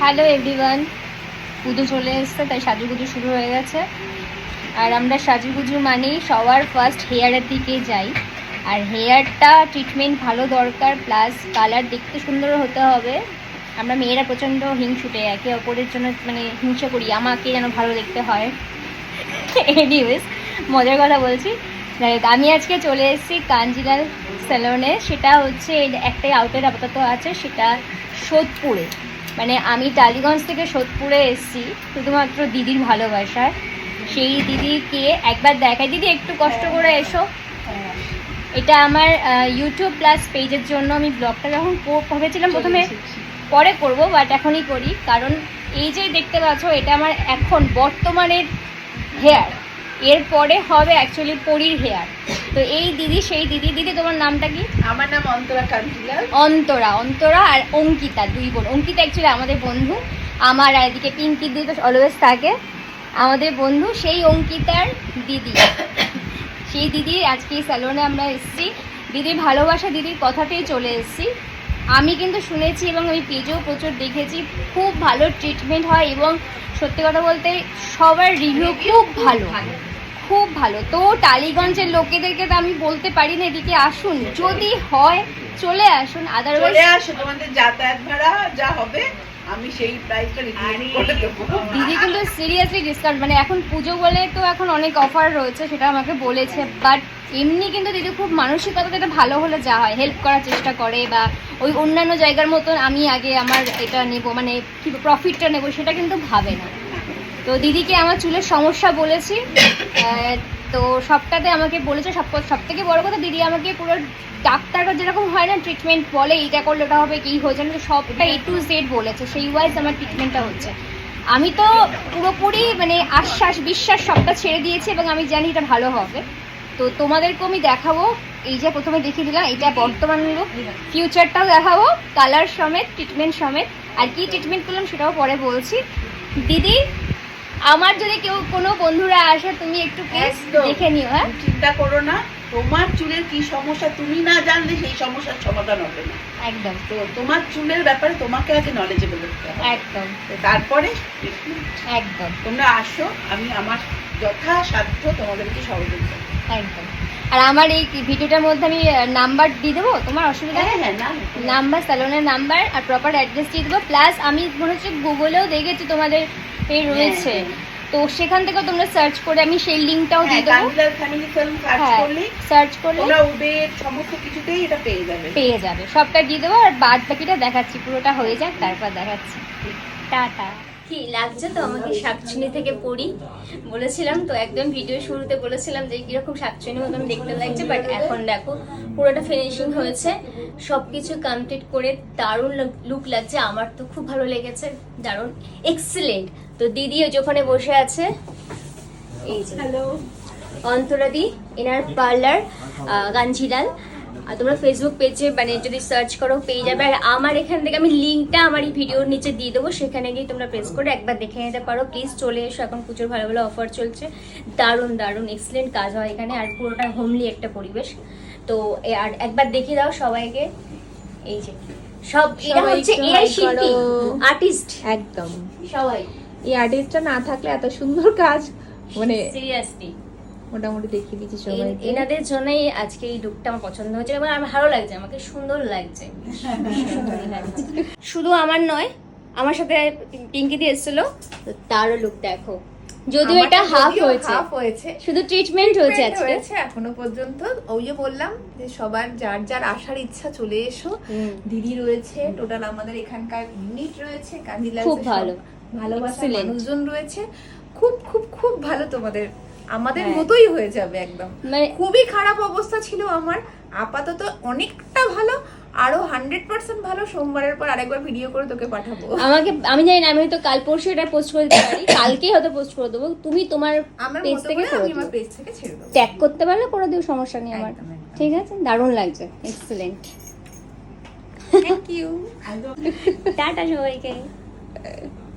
Hello everyone পুজো চলে এসছে, তাই সাজুগুজু শুরু হয়ে গেছে। আর আমরা সাজুগুজু মানেই সবার ফার্স্ট হেয়ারের দিকে যাই। আর হেয়ারটা ট্রিটমেন্ট ভালো দরকার প্লাস কালার দেখতে সুন্দর হতে হবে। আমরা মেয়েরা প্রচণ্ড হিংসুটে, একে অপরের জন্য মানে হিংসা করি, আমাকে যেন ভালো দেখতে হয়। এনিওয়েজ মজার কথা বলছি। আমি আজকে চলে এসেছি কাঞ্জিলাল স্যালনে সেটা হচ্ছে একটাই আউটের আপাতত আছে, সেটা সোদপুরে। মানে আমি টালিগঞ্জ থেকে সোদপুরে এসেছি শুধুমাত্র দিদির ভালোবাসায় সেই দিদিকে একবার দেখাই। দিদি একটু কষ্ট করে এসো। এটা আমার ইউটিউব প্লাস পেজের জন্য আমি ব্লগটা যখন ভেবেছিলাম প্রথমে পরে করব বাট এখনই করি। কারণ এই যে দেখতে পাচ্ছ এটা আমার এখন বর্তমানের হেয়ার এরপরে হবে অ্যাকচুয়ালি পরীর হেয়ার তো এই দিদি সেই দিদি দিদি তোমার নামটা কি? আমার নাম অন্তরা কান্তিলাল। অন্তরা অন্তরা আর অঙ্কিতা দুই বোন। অঙ্কিতা অ্যাকচুয়ালি আমাদের বন্ধু আমার এদিকে পিঙ্কি দিদি তো অলওয়েজ থাকে। আমাদের বন্ধু সেই অঙ্কিতার দিদি। সেই দিদি আজকে এই স্যালনে আমরা এসেছি। দিদির ভালোবাসা দিদির কথাতেই চলে এসেছি। আমি কিন্তু শুনেছি এবং আমি পেজেও প্রচুর দেখেছি খুব ভালো ট্রিটমেন্ট হয় এবং সত্যি কথা বলতে সবার রিভিউ খুব ভালো। খুব ভালো। তো টালিগঞ্জের লোকেদেরকে তো আমি বলতে পারি না এদিকে আসুন। যদি হয় চলে আসুন। চলে আসুন আসো তোমাদের যাতায়াত ভাড়া যা হবে আমি সেই প্রাইসটা করে দেবো। দিদি কিন্তু সিরিয়াসলি ডিসকাউন্ট মানে এখন পুজো বলে তো এখন অনেক অফার রয়েছে সেটা আমাকে বলেছে বাট এমনি কিন্তু দিদি খুব মানসিকতা এটা ভালো হলে যা হয় হেল্প করার চেষ্টা করে বা ওই অন্যান্য জায়গার মতন আমি আগে আমার এটা নেব মানে কি প্রফিটটা নেব সেটা কিন্তু ভাবে না। তো দিদিকে আমার চুলের সমস্যা বলেছি তো সবটাতে আমাকে বলেছে, সব সব থেকে বড় কথা দিদি আমাকে পুরো ডাক্তাররা যেরকম হয় না ট্রিটমেন্ট বলে এইটা করলে ওটা হবে, কি হয়েছে না সবটা এ টু জেড বলেছে, সেই ওয়াইজ আমার ট্রিটমেন্টটা হচ্ছে। আমি তো পুরোপুরি মানে আশ্বাস, বিশ্বাস সবটা ছেড়ে দিয়েছি এবং আমি জানি এটা ভালো হবে। তো তোমাদেরকেও আমি দেখাবো, এই যে প্রথমে দেখিয়ে দিলাম এটা বর্তমান লুক ফিউচারটাও দেখাবো কালার সমেত ট্রিটমেন্ট সমেত, আর কি ট্রিটমেন্ট করলাম সেটাও পরে বলছি। দিদি আমার যদি কেউ কোনো বন্ধুরা আসে তুমি একটু প্লিজ দেখে নিও হ্যাঁ? চিন্তা করো না তোমার চুলের কি সমস্যা তুমি না জানলে সেই সমস্যার সমাধান হবে না। একদম। তো তোমার চুলের ব্যাপারে তোমাকে আগে নলেজেবল হতে হবে। একদম। তারপরে একদম। তোমরা আসো আমি আমার যথাসাধ্য তোমাদেরকে সহযোগিতা করব। একদম। আর আমার এই ভিডিওটার মধ্যে আমি নাম্বার দিয়ে দেবো? তোমার অসুবিধা হ্যাঁ নেই? হ্যাঁ না নাম্বার স্যালনের নাম্বার আর প্রপার অ্যাড্রেস দিয়ে দেবো। প্লাস আমি মনে হচ্ছে গুগলেও দেখেছি তোমাদের এই রয়েছে। হ্যাঁ, তো সেখান থেকেও তোমরা সার্চ করে আমি সেই লিঙ্কটাও দিয়ে দেবো। ফ্যামিলি ফিল্ম সার্চ হ্যাঁ করলে সার্চ করলে উবের সমস্ত কিছুতেই এটা পেয়ে যাবে। পেয়ে যাবে। সবটা দিয়ে দেবো আর বাদ বাকিটা দেখাচ্ছি। পুরোটা হয়ে যাক তারপর দেখাচ্ছি। টাটা। কি লাগছে তো? আমাকে শাকচুনি থেকে পড়ি বলেছিলাম তো একদম ভিডিও শুরুতে বলেছিলাম যে কীরকম শাকচুনি মতন দেখতে লাগছে বাট এখন দেখো পুরোটা ফিনিশিং হয়েছে। সব কিছু কমপ্লিট করে দারুণ লুক লাগছে। আমার তো খুব ভালো লেগেছে। দারুণ এক্সিলেন্ট তো দিদিও যেখানে বসে আছে। এই হ্যালো অন্তরাদি এনার পার্লার গাঞ্জিলাল। আর তোমরা ফেসবুক পেজে মানে যদি সার্চ করো পেয়ে যাবে। আর আমার এখান থেকে আমি লিঙ্কটা আমার এই ভিডিওর নিচে দিয়ে দেবো। সেখানে গিয়ে তোমরা প্রেস করে একবার দেখে নিতে পারো। প্লিজ চলে এসো এখন প্রচুর ভালো ভালো অফার চলছে। দারুণ দারুণ এক্সিলেন্ট কাজ হয় এখানে। আর পুরোটা হোমলি একটা পরিবেশ। তো আর একবার দেখিয়ে দাও সবাইকে। এই যে সব এরা হচ্ছে এআই শিল্পী আর্টিস্ট একদম। সবাই। এই আর্টিস্টটা না থাকলে এত সুন্দর কাজ। মানে সিরিয়াসলি মোটামুটি দেখিয়ে দিচ্ছি সবাই এনাদের জন্যই আজকে এই লুকটা আমার পছন্দ হয়েছে এবং আমার ভালো লাগছে আমাকে সুন্দর লাগছে। শুধু আমার নয় আমার সাথে পিঙ্কি দিয়ে এসেছিল তারও লুক দেখো। যদিও এটা হাফ হয়েছে। হাফ হয়েছে। শুধু ট্রিটমেন্ট হয়েছে আজকে। হয়েছে এখনও পর্যন্ত। ওই যে বললাম যে সবার যার যার আসার ইচ্ছা চলে এসো। দিদি রয়েছে টোটাল আমাদের এখানকার ইউনিট রয়েছে কাঞ্জিলা খুব ভালো। Excellent. মানুষজন রয়েছে। খুব খুব খুব ভালো তোমাদের আমাদের হ্যাঁ। মতোই হয়ে যাবে একদম। মানে খুবই খারাপ অবস্থা ছিল আমার। আপাতত অনেকটা ভালো আরও হান্ড্রেড পার্সেন্ট ভালো। সোমবারের পর আরেকবার ভিডিও করে তোকে পাঠাবো। আমাকে আমি জানি না আমি হয়তো কাল পরশু এটা পোস্ট করে দিতে পারি। কালকেই হয়তো পোস্ট করে দেবো। তুমি তোমার পেজ থেকে আমি আমার পেজ থেকে ছেড়ে দেবো। ট্যাগ করতে পারলে করে দিও সমস্যা নেই আমার। ঠিক আছে? দারুণ লাগছে। এক্সেলেন্ট থ্যাংক ইউ টাটা সবাইকে।